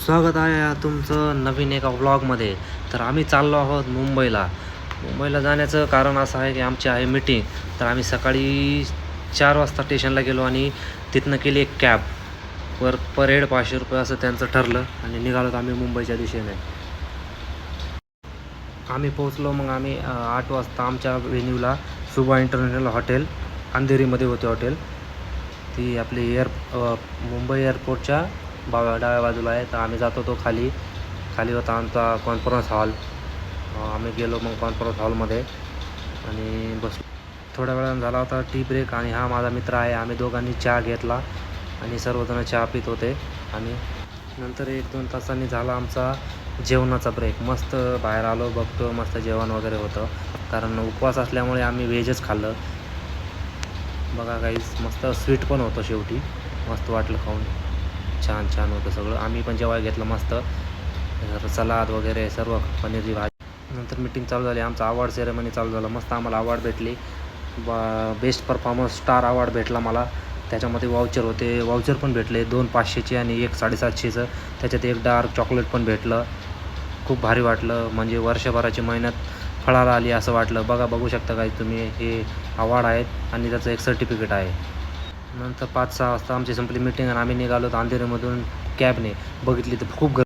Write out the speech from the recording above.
स्वागत आहे तुमचं नवीन एका व्लॉगमध्ये तर आम्ही चाललो आहोत मुंबईला. मुंबईला जाण्याचं कारण असं आहे की आमची आहे मिटिंग तर आम्ही सकाळी चार वाजता स्टेशनला गेलो आणि तिथनं केली एक कॅब पर पर हेड पाचशे रुपये असं त्यांचं ठरलं आणि निघालो आम्ही मुंबईच्या दिशेने. आम्ही पोहोचलो मग आम्ही आठ वाजता आमच्या व्हेन्यूला सुबा इंटरनॅशनल हॉटेल अंधेरीमध्ये होते हॉटेल ती आपली एअर मुंबई एअरपोर्टच्या बा डाव्या बाजूला आहे. तर आम्ही जातो तो खाली. खाली होता आमचा कॉन्फरन्स हॉल आम्ही गेलो मग कॉन्फरन्स हॉलमध्ये आणि बस थोड्या वेळानं झाला होता टी ब्रेक आणि हा माझा मित्र आहे. आम्ही दोघांनी चहा घेतला आणि सर्वजण चहा पित होते. आणि नंतर एक दोन तासांनी झाला आमचा जेवणाचा ब्रेक मस्त बाहेर आलो बघतो मस्त जेवण वगैरे होतं. कारण उपवास असल्यामुळे आम्ही व्हेजच खाल्लं. बघा काहीच मस्त स्वीट पण होतं शेवटी. मस्त वाटलं खाऊन. छान छान होतं सगळं. आम्ही पण जेवाय घेतलं मस्त. सलाद वगैरे सर्व पनीरची भाजी. नंतर मिटिंग चालू झाली. आमचा अवॉर्ड सेरेमनी चालू झालं. मस्त आम्हाला अवॉर्ड भेटली. बा बेस्ट परफॉर्मन्स स्टार अवॉर्ड भेटला मला. त्याच्यामध्ये वाउचर होते. वाउचर पण भेटले. दोन पाचशेचे आणि एक साडेसातशेचं. त्याच्यात एक डार्क चॉकलेट पण भेटलं. खूप भारी वाटलं. म्हणजे वर्षभराची मेहनत फळाला आली असं वाटलं. बघा बघू शकता काही तुम्ही. हे अवॉर्ड आहेत आणि त्याचं एक सर्टिफिकेट आहे. नंतर पाच सहा वाजता आमची संपली मिटिंग आणि आम्ही निघालो अंधेरीमधून कॅबने. बघितली तर खूप गर